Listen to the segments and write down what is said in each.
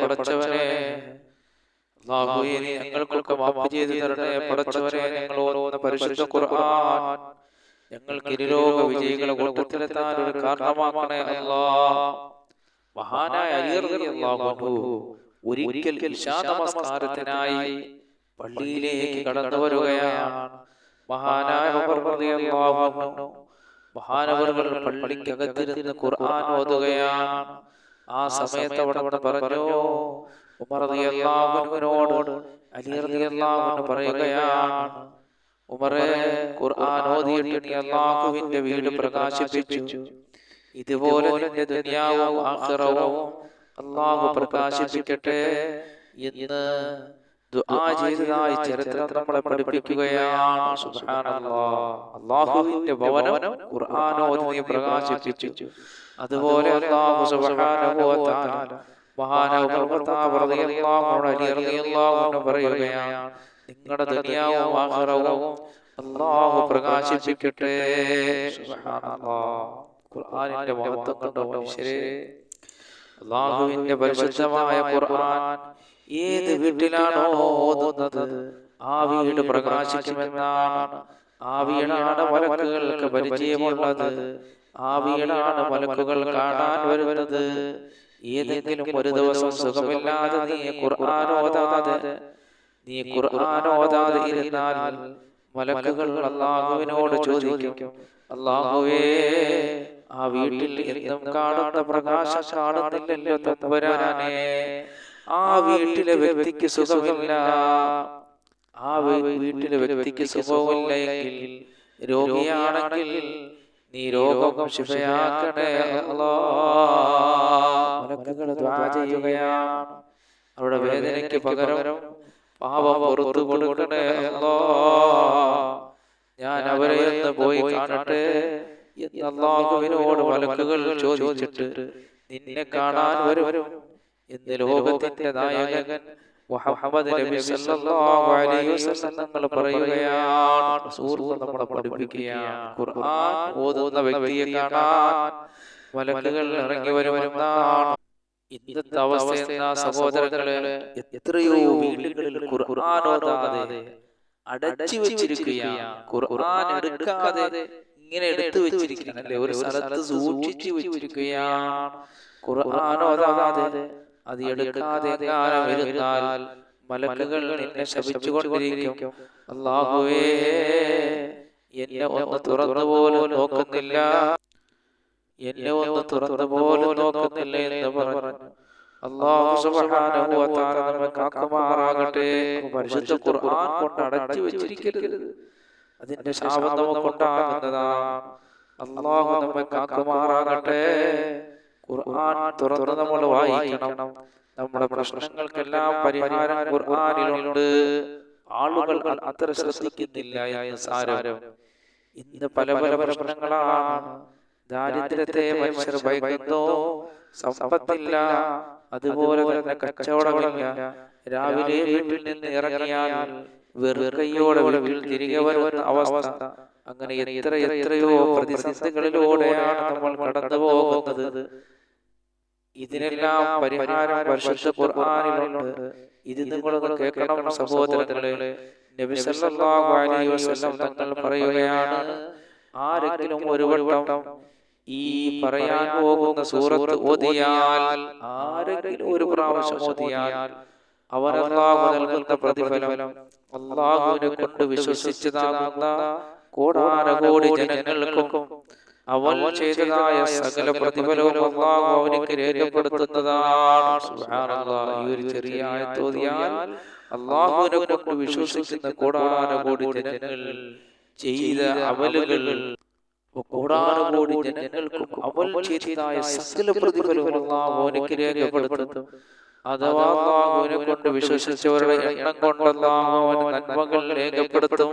പടച്ചവനെ നീ ഞങ്ങൾക്കൊക്കെ മാപ്പ് ചെയ്തു തരണേ പടച്ചവനെ ഞങ്ങൾ ഓരോന്ന് പരിശുദ്ധ ഖുർആൻ ഞങ്ങൾ ഇരുലോക വിജയികളെ കൂട്ടത്തിലെത്താൻ ഒരു കാരണമാക്കണേ അല്ലാ. മഹാനായ ഒരിക്കൽ നമസ്കാരത്തിനായി പള്ളിയിലേക്ക് കടന്നു വരുകയാണ്. മഹാനായ മഹാനവറുകൾ പള്ളിക്കകത്തിരുന്ന് ഖുർആൻ ഓതുകയാണ്. ആ സമയത്ത് അവിടെ അവിടെ പറഞ്ഞു ഉമർ റളിയല്ലാഹു അൻഹുവിനോട് അലി റളിയല്ലാഹു പറയുകയാണ് ഉമറെ ഖുർആൻ ഓതിയിട്ട് നീ അല്ലാഹുവിന്റെ വീട് പ്രകാശിപ്പിച്ചു. ഇതുപോലെ നിന്റെ ദുനിയാവും ആഖിറവും അല്ലാഹു പ്രകാശിപ്പിക്കട്ടെ എന്ന് ദുആ ചെയ്തതായി ചരിത്രം നമ്മളെ പഠിപ്പിക്കുകയാണ്. സുബ്ഹാനല്ലാഹ്. അല്ലാഹുവിന്റെ ഭവനം ഖുർആൻ ഓതി പ്രകാശിപ്പിച്ചു. അതുപോലെ അല്ലാഹു സുബ്ഹാനഹു വ തആല നിങ്ങളുടെ ദുനിയാവും അല്ലാഹു പ്രകാശിപ്പിക്കട്ടെ. സുബ്ഹാനല്ലാഹ് ഖുർആനിന്റെ മഹത്വം അള്ളാഹുവിന്റെ പരിശുദ്ധമായ ഖുർആൻ ഏത് വീട്ടിലാണോ ഓതുന്നത്? ആ വീട് പ്രകാശിക്കുമെന്നാണ്. ആ വീടാണ് മലക്കുകൾക്ക് പരിചയമുള്ളത്. ആ വീടാണ് മലക്കുകൾ കാണാൻ വരുന്നത്. ഏതെങ്കിലും ഒരു ദിവസം സുഖമില്ലാതെ നീ ഖുർആൻ ഓതാതെ നീ ഖുർആൻ ഓതാതെ ഇരുന്നാൽ മലക്കുകൾ അള്ളാഹുവിനോട് ചോദിക്കും. അള്ളാഹുവേ ആ വീട്ടിൽ എന്നും കാണുന്ന പ്രകാശ കാണുന്നില്ലല്ലോ തമ്പുരാനെ. ആ വീട്ടിലെ വ്യക്തിക്ക് സുഖമില്ല. ആ വീട്ടിലെ വ്യക്തിക്ക് സുഖമില്ലെങ്കിൽ രോഗിയാണെങ്കിൽ നീ രോഗം ശിഫയാക്കണേ മലക്കുകൾ ചെയ്യുകയാണ് അവരുടെ വേദനയ്ക്ക് പകരം പാപം പുറത്തു കൊടുക്കണേ അല്ലോ. ഞാൻ അവരെ എന്ന് പോയി കാണട്ടെ എന്ന് അള്ളാഹുവിനോട് മലക്കുകൾ ചോദിച്ചിട്ട് നിന്നെ കാണാൻ വരും. എന്ന് ലോകത്തിന്റെ നായകൻ മുഹമ്മദ് നബി സല്ലല്ലാഹു അലൈഹി വസല്ലം തങ്ങൾ പറയുകയാണ്. റസൂൽ നമ്മളെ പഠിപ്പിക്കുകയാണ്. ഖുർആൻ ഓതുന്ന വ്യക്തിയെ കാണാൻ മലക്കുകൾ ഇറങ്ങി വരുമെന്നാണ് ഇന്നത്തെ അവസ്ഥ എന്ന സഹോദരങ്ങളെ എത്രയോ വീടുകളിൽ ഖുർആൻ ഓതാതെ അടച്ചു വെച്ചിരിക്കുകയാണ്. ഖുർആൻ എടുക്കാതെ ഇങ്ങനെ എടുത്തു വെച്ചിരിക്കുകയാണ് അല്ലെ ഒരു സ്ഥലത്ത് സൂക്ഷിച്ചു വെച്ചിരിക്കുകയാണ്. ഖുർആൻ ഓതാതെ അത് എടുക്കാതെ ഇരുന്നാൽ മലക്കുകൾ നിന്നെ ശപിച്ചുകൊണ്ടിരിക്കും. അള്ളാഹുവേ എന്നെ ഒന്ന് തുറന്നു പോലും നോക്കുന്നില്ല. എന്നെ ഒന്ന് തുറന്നു പോലും നോക്കുന്നില്ല എന്ന് പറഞ്ഞു. അള്ളാഹുമാറാകട്ടെ പരിശുദ്ധ ഖുർആൻ കൊണ്ട് അടച്ചു വെച്ചിരിക്കരുത്. അതിന്റെ ശാപം നമുക്കുണ്ടാകുന്നതാണ് അള്ളാഹു നമ്മെ കാക്കുമാറാകട്ടെ. ഖുർആൻ തുറന്ന് നമ്മൾ വായിക്കണം. നമ്മുടെ പ്രശ്നങ്ങൾക്കെല്ലാം പരിഹാരം ഖുർആനിലുണ്ട്. ആളുകൾ അത്ര ശ്രദ്ധിക്കുന്നില്ല എന്ന് സാരം. ഇന്ന് പല പല പ്രശ്നങ്ങളാണ്. ദാരിദ്ര്യത്തെ മനുഷ്യർ ഭയക്കുന്നു? സമ്പത്തില്ല. അതുപോലെ തന്നെ കച്ചവടമില്ല. രാവിലെ വീട്ടിൽ നിന്ന് ഇറങ്ങിയാൽ വെറുകൈയോടെ വീട്ടിൽ തിരികെ വരുന്ന അവസ്ഥ. അങ്ങനെ എത്ര എത്രയോ പ്രതിസന്ധികളിലൂടെയാണ് നമ്മൾ കടന്നു പോകുന്നത് ഇതിനെല്ലാം പരിഹാരം പരിശുദ്ധ ഖുർആനിലുണ്ട്. ഇത് നിങ്ങളൊന്ന് കേൾക്കണം സഹോദരങ്ങളെ. നബി സല്ലല്ലാഹു അലൈഹി വസല്ലം തങ്ങൾ പറയുകയാണ് ആരെങ്കിലും ഒരു വട്ടം ഈ പറയാൻ പോകുന്ന സൂറത്ത് ഓതിയാൽ ആരെങ്കിലും ഒരു പ്രാവശ്യം ഓതിയാൽ അവർ അള്ളാഹു നൽകുന്ന പ്രതിഫലം അള്ളാഹുവിനെ കൊണ്ട് വിശ്വസിച്ചതാകുന്ന കോടാനകോടി ജനങ്ങൾക്കും അവൻ ചെയ്തതായ സകല പ്രതിഫലവും അള്ളാഹു അവനിക്ക് രേഖപ്പെടുത്തുന്നതാണ്. സുബ്ഹാനല്ലാഹ്. ഈ ഒരു ചെറിയ ആയത്തോതിയാൽ അള്ളാഹുവിനെ കൊണ്ട് വിശ്വസിക്കുന്ന കോടാനകോടി ജനങ്ങൾ ചെയ്ത അമലുകൾ കോടാനുകോടി ജനങ്ങൾക്കും അവൽ ചെയ്തതായ സകല പ്രതിഫലവും അള്ളാഹു അവനിക്ക് രേഖപ്പെടുത്തും. അഥവാ അള്ളാഹുവിനെ കൊണ്ട് വിശ്വസിച്ചവരുടെ എണ്ണം കൊണ്ട് അള്ളാഹു അവനെ നന്മകൾ രേഖപ്പെടുത്തും.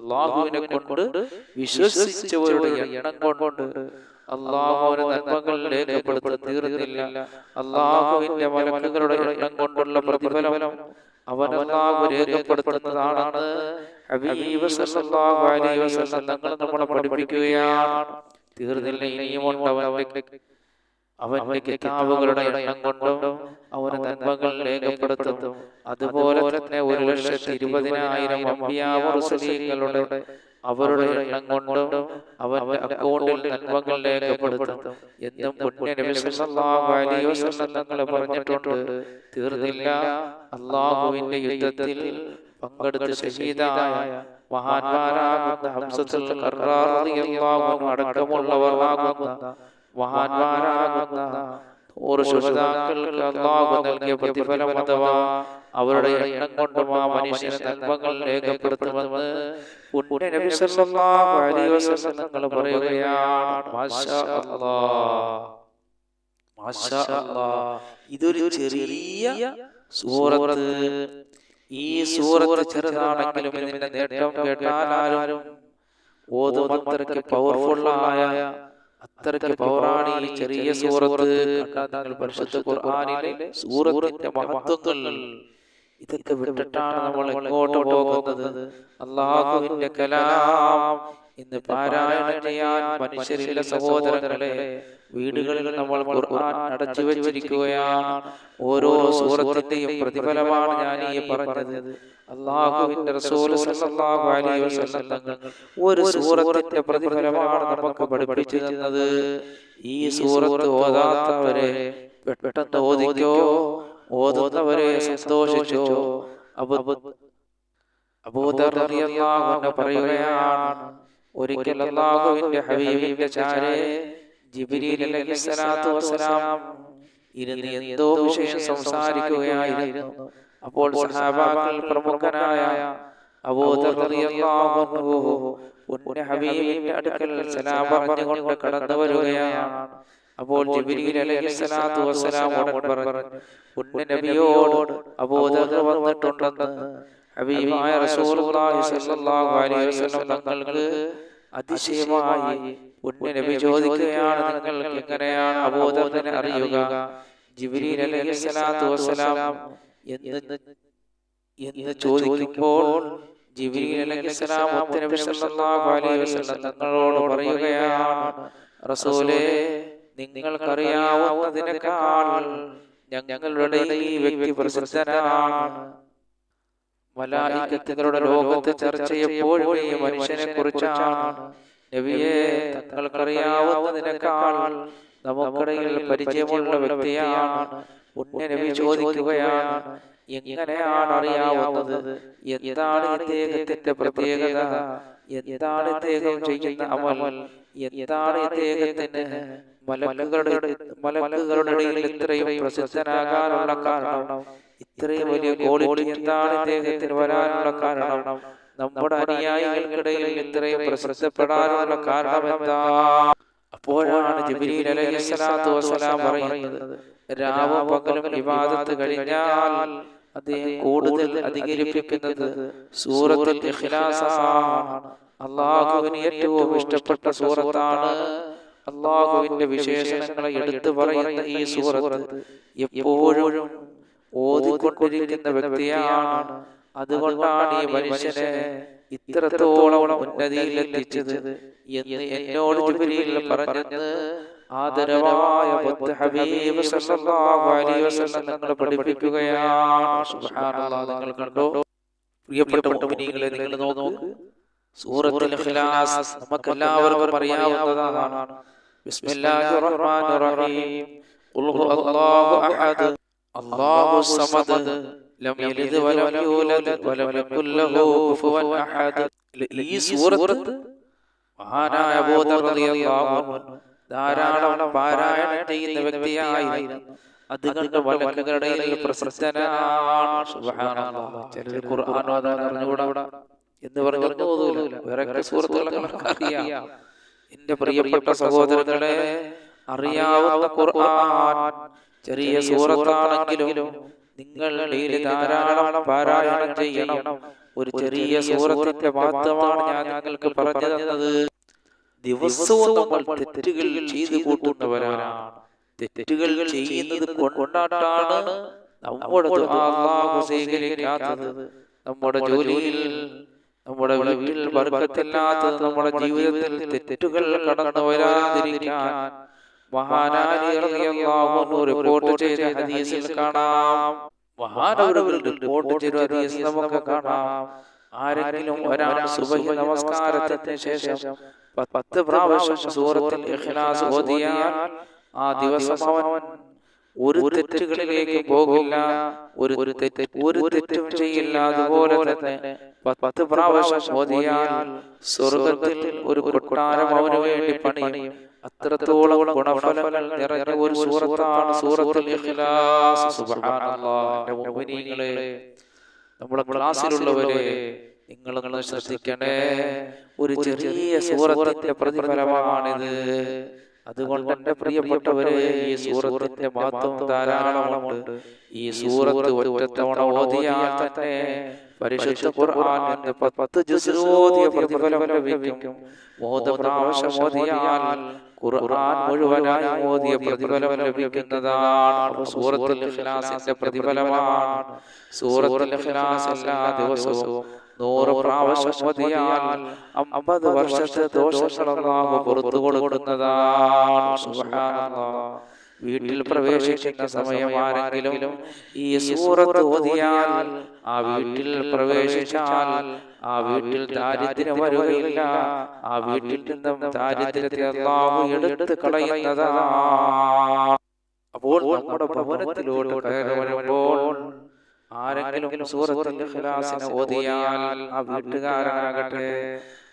അള്ളാഹുവിനെ കൊണ്ട് വിശ്വസിച്ചവരുടെ എണ്ണം കൊണ്ട് അള്ളാഹുവിന്റെ നന്മകൾ രേഖപ്പെടുത്തി തീർന്നില്ല അള്ളാഹുവിന്റെ മലക്കുകളുടെ എണ്ണം കൊണ്ടുള്ള പ്രതിഫലം അവൻ അള്ളാഹു രേഖപ്പെടുത്തുന്നതാണെന്ന് തങ്ങൾ നമ്മളെ പഠിപ്പിക്കുകയാണ്. തീർന്നില്ല ഇനിയും ഉണ്ട് അവന്റെ അവന്റെ കിതാബുകളുടെ എണ്ണം കൊണ്ടും അവന് നന്മകൾ രേഖപ്പെടുത്തും. അതുപോലെ തന്നെ ഒരു ലക്ഷത്തി ഇരുപതിനായിരം അമ്പിയാവറുസലീങ്ങളുടെ അവരുടെ എണ്ണം കൊണ്ടും അവന്റെ അക്കൗണ്ടിൽ നന്മകൾ രേഖപ്പെടുത്തും. എന്നും പറഞ്ഞിട്ടുണ്ട് തീർന്നില്ല അള്ളാഹുവിന്റെ യുദ്ധത്തിൽ പങ്കെടുത്ത് ശഹീദായ മഹാന്മാരാകുന്ന ഹംസത്തിൽ അടക്കമുള്ളവർ ആകുന്ന മഹാന്മാരാകുന്ന നൂറ് ശുഹദാക്കൾക്ക് അള്ളാഹു നൽകിയ പ്രതിഫലം അഥവാ അവരുടെ എണ്ണം കൊണ്ടും ആ മനുഷ്യന് നന്മകൾ രേഖപ്പെടുത്തുമെന്ന് പറയുകയാണ്. ഇതൊരു ചെറിയ സൂറത്ത്. ഈ സൂറത്ത് ചെറുതാണെങ്കിലും ഇതിന്റെ നേട്ടം കേട്ടാൽ ആരും ഓതുമത്രയ്ക്ക് പവർഫുള്ളായ അത്രയ്ക്ക് പവറാണ് ചെറിയ സൂറത്ത് നിങ്ങൾ പരിശുദ്ധ ഖുർആനിലെ സൂറത്തിന്റെ മഹത്വങ്ങൾ ഇതൊക്കെ വിട്ടിട്ടാണ് നമ്മൾ എങ്ങോട്ട് പോകുന്നത്? അള്ളാഹുവിന്റെ കലാം ഇന്ന് പാരായണം ചെയ്യാൻ മനുഷ്യരില്ല സഹോദരങ്ങളെ. വീടുകളിൽ നമ്മൾ ഖുർആൻ അടച്ചു വെച്ചിരിക്കുകയാണ്. ഓരോ സൂറത്തിന്റെയും പ്രതിഫലമാണ് ഞാൻ ഈ പറഞ്ഞത്. അള്ളാഹുവിന്റെ റസൂൽ സല്ലല്ലാഹു അലൈഹി വസല്ലം ഒരു സൂറത്തിന്റെ പ്രതിഫലമാണ് നമുക്ക് പഠിപ്പിച്ചു തന്നത്. ഈ സൂറത്ത് ഓതാത്തവരെ പെട്ടെന്ന് ഓതിക്കോ? ഓതുന്നവരെ സന്തോഷിച്ചോ? അബു അബൂദർ പറയുകയാണ് ഒരിക്കൽ അള്ളാഹുവിന്റെ ഹബീബിന്റെ ചാരെ ജിബ്രീൽ അലൈഹിസ്സലാത്തു വസ്സലാം ഇരുന്ന് എന്തോ വിഷയം സംസാരിക്കുകയായിരുന്നു. അപ്പോൾ സഹാബാക്കൾ പ്രമുഖനായ അബൂദർ ഹബീബിന്റെ അടുക്കൽ സലാം പറഞ്ഞുകൊണ്ട് കടന്നു വരികയാണ്. അപ്പോൾ ജിബ്രീൽ അലൈഹിസ്സലാത്തു വസ്സലാം ഉടൻ പറഞ്ഞു പുണ്യ നബിയോട് അബൂദർ വന്നിട്ടുണ്ടെന്ന് ഹബീബായ റസൂലുള്ളാഹി സ്വല്ലല്ലാഹു അലൈഹി വസല്ലം തങ്ങൾക്ക് അതിശയമായി ഉണ്ണി നബി ചോദിക്കുകയാണ് നിങ്ങൾക്ക് എങ്ങനെയാണ് അബൂദറിനെ അറിയുക? ജിബ്രീൽ അലൈഹിസ്സലാത്തു വസ്സലാം എന്ന് എന്ന് ചോദിക്കുമ്പോൾ ജിബ്രീൽ അലൈഹിസ്സലാം നബി സല്ലല്ലാഹു അലൈഹി വസല്ലം തങ്ങളോട് പറയുകയാണ് റസൂലേ നിങ്ങൾക്കറിയാവുന്നതിനേക്കാൾ ഞങ്ങളുടെ ഈ വ്യക്തി പ്രസിദ്ധനാണ്. മലായിക്കത്തുകളുടെ ലോകത്ത് ചർച്ച ചെയ്യപ്പോഴും ഈ മനുഷ്യനെ കുറിച്ചാണ്. നബിയെ തങ്ങൾക്കറിയാവുന്നതിനേക്കാൾ നമുക്കിടയിൽ പരിചയമുള്ള വ്യക്തിയാണ്. പുണ്യ നബി ചോദിക്കുകയാണ് എങ്ങനെയാണ് അറിയാവുന്നത്? എന്താണ് ഇദ്ദേഹത്തിന്റെ പ്രത്യേകത? എന്താണ് ഇദ്ദേഹം ചെയ്യുന്ന അമൽ? എന്താണ് ഇദ്ദേഹത്തിന് മലക്കുകളുടെ മലക്കുകളുടെ ഇടയിൽ ഇത്രയും പ്രസിദ്ധനാകാനുള്ള കാരണം? ഇത്രയും വലിയ ക്വാളിറ്റി എന്താണ് ഇദ്ദേഹത്തിന് വരാനുള്ള കാരണം? നമ്മുടെ അനുയായികൾക്കിടയിൽ ഇത്രയും പ്രശസ്തപ്പെടാനുള്ള കാരണം എന്താ അപ്പോഴാണ് ജിബ്രീൽ അലൈഹിസ്സലാത്തു വസ്സലാം പറയുന്നത്. രാവും പകലും വിവാദത്ത് കഴിഞ്ഞാൽ അദ്ദേഹം കൂടുതൽ അധികരിപ്പിക്കുന്നത് സൂറത്തുൽ ഇഖ്ലാസാണ്. അള്ളാഹുവിന് ഏറ്റവും ഇഷ്ടപ്പെട്ട സൂറത്താണ് അള്ളാഹുവിന്റെ വിശേഷണങ്ങളെ എടുത്തു പറയുന്ന ഈ സൂറത്ത്. എപ്പോഴും ഓതിക്കൊണ്ടിരിക്കുന്ന വ്യക്തിയാണ്. അതുകൊണ്ടാണ് ഈ മനുഷ്യനെ ഇത്രത്തോളം ഉന്നതിയിലെത്തിച്ചത് എന്ന് എന്നോട് പറഞ്ഞത് ആദരവായ ഹബീബ് പഠിപ്പിക്കുകയാണ്. നിങ്ങൾ കണ്ടോ? പ്രിയപ്പെട്ട നിങ്ങൾ നോക്കൂ. സൂറത്തുൽ ഇഖ്ലാസ് അറിയാവുന്നതാണ്. ബിസ്മില്ലാഹിർ റഹ്മാനിർ റഹീം. ഖുൽ അഹദ്. അല്ലാഹു സമദ് ലം യലിദ് വലം യൂലദ് വലം യകുൽ ലഹു കുഫുവൻ അഹദ്. ഈ സൂറത്ത് മഹാനായ അബൂദർ റളിയല്ലാഹു അൻഹു. ധാരാളം പാരായണം ചെയ്യുന്ന വ്യക്തിയായിരുന്നു. അതുകൊണ്ട് വലക്കുകളുടെ പ്രശസ്തനാണ് സുബ്ഹാനല്ലാഹ്. ചിലർ ഖുർആൻ ഓതാൻ അറിഞ്ഞുകൂടാ. എന്ന് പറഞ്ഞു ഓതൂല വേറെ സുഹൃത്തുക്കളൊക്കെ അറിയാം. എന്റെ പ്രിയപ്പെട്ട സഹോദരങ്ങളെ അറിയാവുന്ന ഖുർആൻ ചെറിയ സൂറത്താണെങ്കിലും നിങ്ങൾ ധാരാളം പാരായണം ചെയ്യണം. ഒരു ചെറിയ സൂറത്തിന്റെ മാത്രമാണ് ഞാൻ നിങ്ങൾക്ക് പറഞ്ഞു തന്നത്. ദിവസവും നമ്മൾ തെറ്റുകൾ ചെയ്തു കൂട്ടുന്നവരാണ്. തെറ്റുകൾ ചെയ്യുന്നത് കൊണ്ടാട്ടാണ് നമ്മുടെ സ്വീകരിക്കാത്തത്. നമ്മുടെ ജോലിയിൽ നമ്മുടെ വീട്ടിൽ വർഗത്തില്ലാത്തത് നമ്മുടെ ജീവിതത്തിൽ തെറ്റുകൾ കടന്നു വരാതിരിക്കാൻ കാണാം. കാണാം. ആരെങ്കിലും നമസ്കാരത്തിന് ശേഷം പത്ത് പ്രാവശ്യം ആ ദിവസം അവൻ ഒരു തെറ്റുകളിലേക്ക് പോകില്ല ഒരു ഒരു തെറ്റ് ഒരു തെറ്റും ചെയ്യില്ല. അതുപോലെ തന്നെ പത്ത് പ്രാവശ്യം സ്വർഗത്തിൽ ഒരു കൊട്ടാരം അവന് വേണ്ടി പണിയും. അത്രത്തോളം ഗുണഫലങ്ങൾ നിറഞ്ഞ ഒരു സൂറത്താണ് സൂറത്തുൽ മുഅ്മിനീങ്ങളെ നമ്മുടെ ക്ലാസ്സിലുള്ളവരെ നിങ്ങൾ ശ്രദ്ധിക്കണേ. ഒരു ചെറിയ സൂറത്തിന്റെ പ്രതിഫലമാണിത്. അതുകൊണ്ട് എന്റെ പ്രിയപ്പെട്ടവരെ ഈ സൂറത്തിന്റെ മഹത്വം ധാരാളമുണ്ട്. ഈ സൂറത്ത് ഒറ്റത്തവണ ഓതിയാൽ തന്നെ പരിശുദ്ധ ഖുർആനിന്റെ പത്ത് ജുസ് പ്രതിഫലം ലഭിക്കും. മൂന്ന് പ്രാവശ്യം ഓതിയാൽ ഖുർആൻ മുഴുവനായി ഓതിയ പ്രതിഫലം ലഭിക്കുന്നതാണ്. സൂറത്തുൽ ഇഖ്ലാസിന്റെ പ്രതിഫലമാണ്. സൂറത്തുൽ ഇഖ്ലാസ് എല്ലാ ദിവസവും നൂറ് പ്രാവശ്യം ഓതിയാൽ അമ്പത് വർഷത്തെ അല്ലാഹു പുറത്തു കൊടുക്കുന്നതാണ്. വീട്ടിൽ പ്രവേശിക്കുന്ന സമയം ആരെങ്കിലും ഈ സൂറത്ത് ഓതിയാൽ ആ വീട്ടിൽ പ്രവേശിച്ചാൽ ആ വീട്ടിൽ ദാരിദ്ര്യം വരുകയില്ല. ആ വീട്ടിൽ നിന്നും ദാരിദ്ര്യത്തെ അള്ളാഹു എടുത്ത് കളയുന്നതാ അപ്പോൾ നമ്മുടെ ഭവനത്തിലൂടെ കയറി വരുമ്പോൾ ആരെങ്കിലും സൂറത്തുൽ ഇഖ്ലാസിനെ ഓതിയാൽ ആ വീട്ടുകാരനാകട്ടെ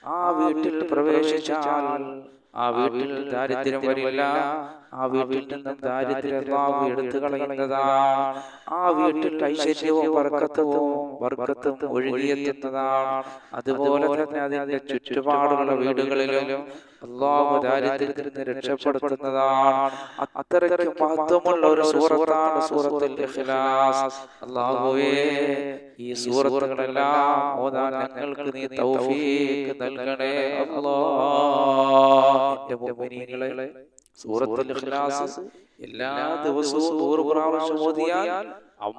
ആ വീട്ടിൽ പ്രവേശിച്ചാൽ ആ വീട്ടിൽ ദാരിദ്ര്യം വരില്ല. ആ വീട്ടിൽ നിന്നും ദാരിദ്ര്യം എടുത്തു കളയുന്നതാണ് ആ വീട്ടിൽ ഐശ്വര്യവും വർക്കത്വവും വർക്കത്തും ഒഴുകിയെത്തുന്നതാണ്. അതുപോലെ തന്നെ അതിന്റെ ചുറ്റുപാടുള്ള വീടുകളിലും അള്ളാഹു ദാരിദ്ര്യത്തിൽ നിന്ന് രക്ഷപ്പെടുത്തുന്നതാണ്. അത്രയ്ക്ക് മഹത്വമുള്ള ഒരു സൂറത്താണ് സൂറത്തുൽ അള്ളാഹുവേ ഈ സൂറത്തുകളെല്ലാം ഓതാൻ ഞങ്ങൾക്ക് നീ തൗഫീഖ് നൽകണേ എന്റെ മുഅ്മിനീങ്ങളെ സൂറത്തുൽ ഇഖ്ലാസ് എല്ലാ ദിവസവും നൂറ് പ്രാവശ്യം ഓതിയാൽ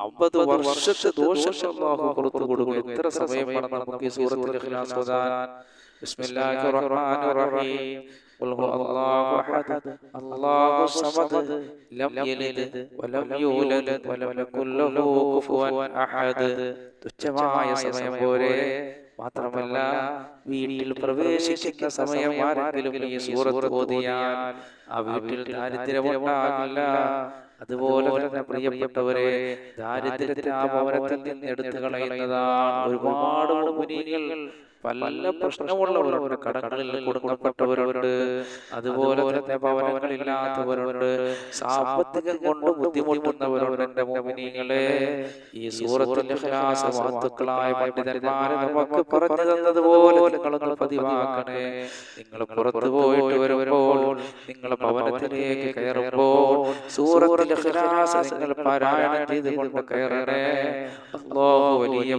അമ്പത് വർഷത്തെ ദോഷം അല്ലാഹു പുറത്തു കൊടുക്കും എത്ര സമയം വേണം നമുക്ക് ഈ സൂറത്തുൽ ഇഖ്ലാസ് ഓതാൻ ബിസ്മില്ലാഹിർ റഹ്മാനിർ റഹീം قل هو الله احد الله الصمد لم يلد ولم يولد ولم يكن له كفوا احد തുച്ഛമായ സമയം പോലെ മാത്രമല്ല വീട്ടിൽ പ്രവേശിക്കുന്ന സമയം ആരെങ്കിലും ഈ സൂറത്ത് ഓതിയാൽ ആ വീട്ടിൽ ദാരിദ്ര്യമുണ്ടാകില്ല അതുപോലെ തന്നെ പ്രിയപ്പെട്ടവരെ ദാരിദ്ര്യത്തെ ആ ഭവനത്തിൽ നിന്ന് എടുത്തു കളയുന്നതാണ് ഒരുപാട് മുനികൾ പല പ്രശ്നമുള്ളവരുണ്ട് കടങ്ങളിൽ കൊടുക്കപ്പെട്ടവരുണ്ട് അതുപോലെ തന്നെ ഭവനങ്ങളില്ലാത്തവരുണ്ട് സാമ്പത്തികം കൊണ്ട് ബുദ്ധിമുട്ടുന്നവരുണ്ട് എന്റെ മോമിനികളെ. ഈ സൂറത്തുക്കളായ പണ്ഡിതന്മാരെ നമുക്ക് പറഞ്ഞു തന്നതുപോലെ നിങ്ങളൊന്ന് പതിവാക്കണേ നിങ്ങൾ പുറത്തു പോയിട്ട് വരുമ്പോൾ നിങ്ങൾ ഭവനത്തിലേക്ക് കയറുമ്പോൾ നിങ്ങൾ പാരായണം ചെയ്തുകൊണ്ട് കയറണേ. വലിയ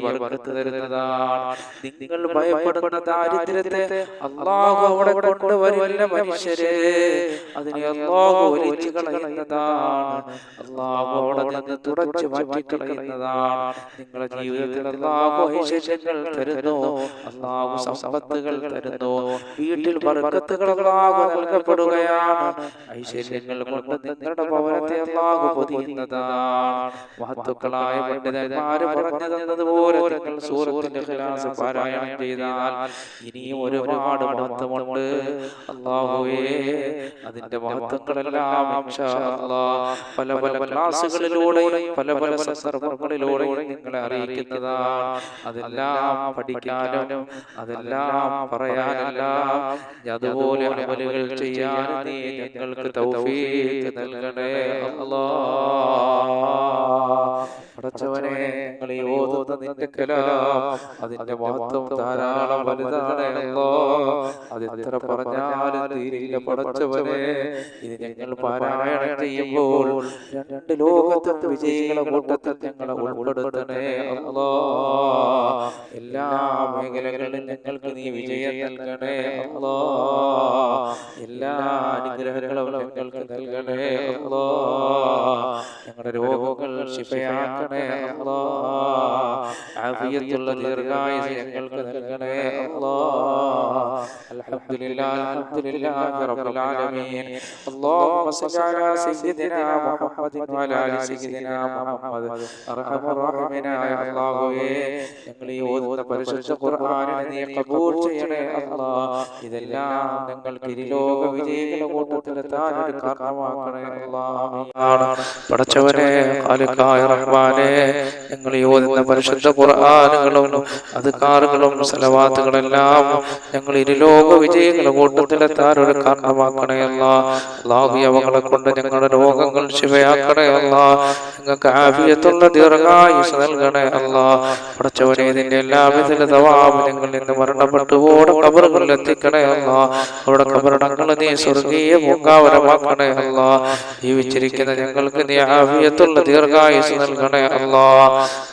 തരുന്നതാണ്. നിങ്ങൾ ഭയപ്പെടുന്ന ദാരിദ്ര്യത്തെ അള്ളാഹു അവിടെ കൊണ്ടുവരില്ല മനുഷ്യരെ. അതിനെ അള്ളാഹു വലിച്ചു കളയുന്നതാണ്. അള്ളാഹു അവിടെ നിന്ന് തുടച്ചു മാറ്റി കളയുന്നതാണ്. നിങ്ങളുടെ ജീവിതത്തിൽ അള്ളാഹു ഐശ്വര്യങ്ങൾ തരുന്നു. അള്ളാഹു സമ്പത്തുകൾ തരുന്നു. വീട്ടിൽ ബർക്കത്തുകൾ അള്ളാഹു നൽകപ്പെടുകയാണ്. ഐശ്വര്യങ്ങൾ കൊണ്ട് നിങ്ങളുടെ ഭവനത്തെ അള്ളാഹു പൊതിയുന്നതാണ്. മഹത്തുക്കളായ പണ്ഡിതന്മാര് പറഞ്ഞു തന്നതുപോലെ നിങ്ങൾ സൂറത്തിന്റെ പാരായണം പാരായണം ചെയ്താൽ ഇനിയും ഒരുപാട് മഹത്വമുണ്ട്. അള്ളാഹുവേ അതിന്റെ മഹത്വങ്ങളെല്ലാം പല പല ക്ലാസ്സുകളിലൂടെയും പല പല സന്ദർഭങ്ങളിലൂടെ നിങ്ങളെ അറിയിക്കുന്നതാണ്. അതെല്ലാം പഠിക്കാനും അതെല്ലാം പറയാനെല്ലാം അതുപോലെ അമലുകൾ ചെയ്യാൻ നീ ഞങ്ങൾക്ക് തൗഫീഖ് നൽകണേ അല്ലാഹ് പടച്ചവനെ ഓതുന്ന നിന്റെ കലാം അതിന്റെ മഹത്വം ധാരാളം വലുതാണല്ലോ അത് എത്ര പറഞ്ഞാലും തീരില്ല പടച്ചവനെ ഇത് ഞങ്ങൾ പാരായണം ചെയ്യുമ്പോൾ രണ്ട് ലോകത്തും വിജയികളെ കൂട്ടത്തിൽ ഞങ്ങളെ ഉൾപ്പെടുത്തണേ. അല്ലോ എല്ലാ മേഖലകളിലും ഞങ്ങൾക്ക് നീ വിജയം നൽകണേ. അല്ലോ എല്ലാ അനുഗ്രഹങ്ങളും ഞങ്ങൾക്ക് നൽകണേ. അല്ലോ ഞങ്ങളുടെ രോഗങ്ങൾ ശിഫയാക്കണേ. അല്ലോ ആഫിയത്തുള്ള ദീർഘായുസ് ഞങ്ങൾക്ക് നൽകണേ. തരണേ ഞങ്ങൾ യോജിക്കുന്ന പരിശുദ്ധ ഖുർആാനിനെ നീ ചെയ്യണേ ഇതെല്ലാം ഓതുന്ന പരിശുദ്ധ ഖുർആാനുകളും അധികാറുകളും സലവാത്തുകളെല്ലാം ഞങ്ങൾ ഇരുലോക വിജയങ്ങളെ കൂട്ടത്തിലെത്താൻ ഒരു കാരണമാക്കണയല്ല. അള്ളാഹു അവകളെ കൊണ്ട് ഞങ്ങളുടെ രോഗങ്ങൾ ശിവയാക്കണയല്ല. ഞങ്ങൾക്ക് ആഫിയത്തുള്ള ദീർഘായുസ് നൽകണേ അല്ല പടച്ചവനെ ഇതിന്റെ എല്ലാവിധ തവാബ് നിന്ന് മരണപ്പെട്ടു ഓടെ കബറുകളിൽ എത്തിക്കണേ അല്ല അവിടെ കബറടങ്ങൾ നീ സ്വർഗീയ പൂങ്കാവരമാക്കണേ അല്ല ജീവിച്ചിരിക്കുന്ന ഞങ്ങൾക്ക് നീ ആഫിയത്തുള്ള ദീർഘായുസ് നൽകണേ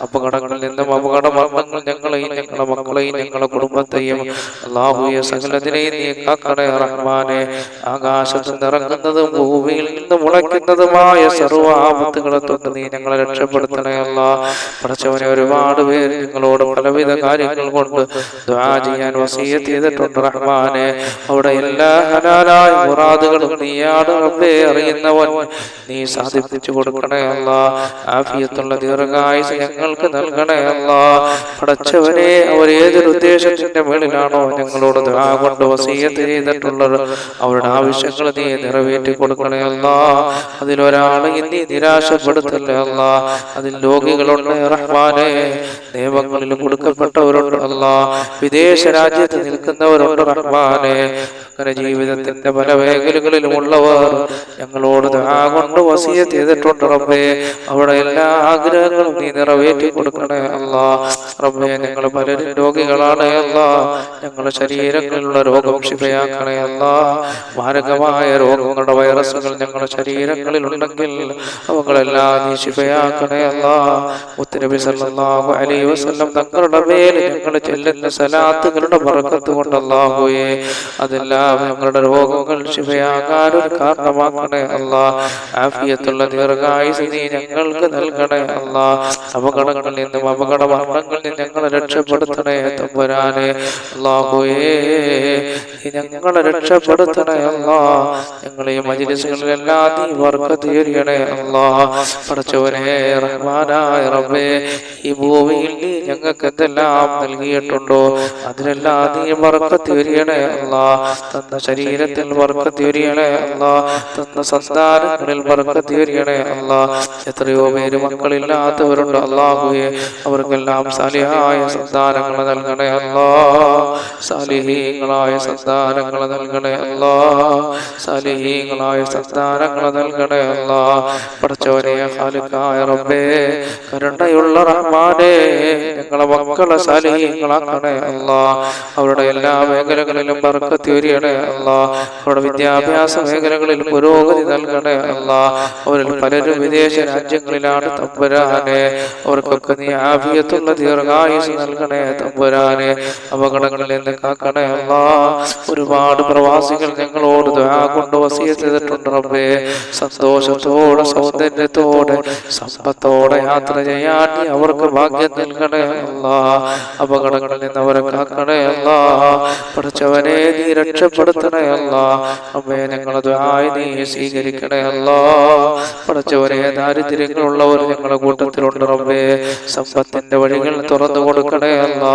അപകടങ്ങളിൽ നിന്നും അപകട മരണങ്ങൾ ഞങ്ങളെയും ഞങ്ങളുടെ മക്കളെയും ഞങ്ങളുടെ കുടുംബത്തെയും അള്ളാഹുയെ സകലത്തിനെയും നീ കാക്കണേ റഹ്മാനെ ആകാശത്ത് നിറങ്ങുന്നതും ഭൂമിയിൽ നിന്ന് മുളയ്ക്കുന്നതുമായ സർവ ആപത്തുകളെ തൊട്ട് നീ ഞങ്ങളെ രക്ഷപ്പെടുത്തണേ അല്ല. പഠിച്ചവനെ ഒരുപാട് പേര് നിങ്ങളോട് പലവിധ കാര്യങ്ങൾ കൊണ്ട് ദ്വാ ചെയ്യാൻ വസീയത്ത് ചെയ്തിട്ടുണ്ട് റഹ്മാനെ. അവിടെ എല്ലാ ഹലാലായ മുറാദുകളും നീയാണ് റബ്ബേ അറിയുന്നവൻ. നീ സാധിപ്പിച്ചു കൊടുക്കണേ അല്ല. ആഫിയത്തുള്ള ദീർഘായുസ് ഞങ്ങൾക്ക് നൽകണേ അല്ല. പഠിച്ചവനെ അവരേതൊരു ഏതൊരു ഉദ്ദേശത്തിന്റെ മേളിലാണോ ഞങ്ങളോട് കൊണ്ട് വസീയത്ത് ചെയ്തിട്ടുള്ളത്. അവരുടെ ആവശ്യങ്ങൾ നീ നിറവേറ്റി കൊടുക്കണേ അല്ല അതിലൊരാളെ നീ നിരാശപ്പെടുത്തല്ലേ അതിൽ രോഗികളുണ്ട് റഹ്മാനെ. നിയമങ്ങളിൽ കൊടുക്കപ്പെട്ടവരുണ്ട് അല്ല. വിദേശ രാജ്യത്ത് നിൽക്കുന്നവരുണ്ട് റഹ്മാനെ. അങ്ങനെ ജീവിതത്തിന്റെ പല മേഖലകളിലും ഉള്ളവർ ഞങ്ങളോട് ദ്വാ കൊണ്ട് വസീയത്ത് ചെയ്തിട്ടുണ്ട് റബ്ബേ. അവിടെ എല്ലാ ആഗ്രഹങ്ങളും നീ നിറവേറ്റി കൊടുക്കണേ അല്ല. റബ്ബേ ഞങ്ങൾ പലരും രോഗികളാണ്. അല്ല ഞങ്ങളുടെ ശരീരങ്ങളിലുള്ള രോഗം ക്ഷിപയാക്കണയല്ല മാരകമായ രോഗങ്ങളുടെ വൈറസുകൾ ഞങ്ങളുടെ ശരീരങ്ങളിൽ ഉണ്ടെങ്കിൽ അവകളെല്ലാം നീ ശിവയാക്കണേ അല്ല മുത്തനബി സല്ലല്ലാഹു അലൈഹി വസല്ലം തങ്ങളുടെ മേൽ ഞങ്ങൾ ചെല്ലുന്ന സലാത്തുകളുടെ ബർക്കത്ത് കൊണ്ട് അല്ലാഹുവേ അതെല്ലാം ഞങ്ങളുടെ രോഗങ്ങൾ ശിവയാകാൻ ഒരു കാരണമാക്കണേ അല്ല ആഫിയത്തുള്ള ദീർഘായുസ് നീ ഞങ്ങൾക്ക് നൽകണേ അല്ല അപകടങ്ങളിൽ നിന്നും അപകട മരണങ്ങളിൽ ഞങ്ങളെ രക്ഷപ്പെടുത്തണേ തമ്പുരാനെ നീ ഞങ്ങളെ രക്ഷപ്പെടുത്തണേ അല്ല. ഞങ്ങളെ ഈ മജിലിസുകളിലെല്ലാം നീ വർക്കത്ത് ചെയ്യണേ അല്ല. പഠിച്ചവനെ റഹ്മാനായ റബ്ബേ ഈ ഭൂമിയിൽ നീ ഞങ്ങൾക്ക് എന്തെല്ലാം നൽകിയിട്ടുണ്ടോ അതിലെല്ലാം നീ വർക്കത്ത് ചെയ്യണേ അല്ല. തന്ന ശരീരത്തിൽ വർക്കത്ത് ചെയ്യണേ അല്ല. തന്ന സന്താനങ്ങളിൽ വർക്കത്ത് ചെയ്യണേ അല്ല. എത്രയോ പേര് മക്കളില്ലാത്തവരുണ്ട് അള്ളാഹുയെ അവർക്കെല്ലാം സാലിഹായ സന്താനങ്ങൾ നൽകണേ അല്ലാ സാലിഹീങ്ങളായ സന്താനങ്ങളെ നൽകണേ അല്ലാ സാലിഹീങ്ങളായ സന്താനങ്ങളെ നൽകണേ അല്ലാ. പഠിച്ചവനെ ഹാലുക്കായ റബ്ബേ കരുണയുള്ള റഹ്മാനെ ഞങ്ങളെ മക്കളെ സാലിഹീങ്ങളാക്കണേ അല്ലാ. അവരുടെ എല്ലാ മേഖലകളിലും ബർക്കത്ത് ഉയരണേ അല്ലാ. അവരുടെ വിദ്യാഭ്യാസ മേഖലകളിൽ പുരോഗതി നൽകണേ അല്ലാ. അവരിൽ പലരും വിദേശ രാജ്യങ്ങളിലാണ് തമ്പുരാനെ. അവർക്കൊക്കെ നീ ആഭ്യത്തുള്ള ദീർഘായുസ് നൽകണേ തമ്പുരാനെ. അപകടങ്ങളിൽ നിന്ന് കാക്കണേ അല്ലാ. ഒരുപാട് പ്രവാസികൾ ഞങ്ങളോട് കൊണ്ട് വസിയ ചെയ്തിട്ടുണ്ട് റബ്ബേ. സന്തോഷത്തോടെ സൗന്ദര്യത്തോടെ സമ്പത്തോടെ യാത്ര ചെയ്യാൻ അവർക്ക് ഭാഗ്യം നൽകണേ അല്ലാ. അപകടങ്ങളിൽ നിന്ന് അവരെ കാക്കണേ അല്ലാ. പഠിച്ചവനെ നീ രക്ഷപ്പെടുത്തണേ അല്ലാ. അമ്മേ ഞങ്ങളെ ദ്വായി നീ സ്വീകരിക്കണേ അല്ലാ. പഠിച്ചവരെ ദാരിദ്ര്യങ്ങളുള്ളവർ ഞങ്ങളുടെ കൂട്ടത്തിലുണ്ട് റബ്ബേ. സമ്പത്തിന്റെ വഴികൾ തുറന്നു കൊടുക്കണേ അല്ലാ.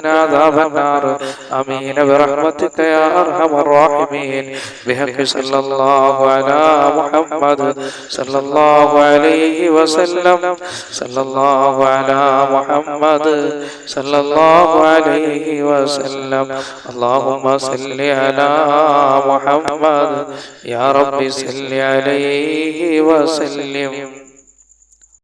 وقنا عذاب النار. آمين. برحمتك يا أرحم الراحمين. بحق صلى الله على محمد. صلى الله عليه وسلم. صلى الله على محمد. صلى الله عليه وسلم. اللهم صل على محمد. يا رب صل عليه وسلم.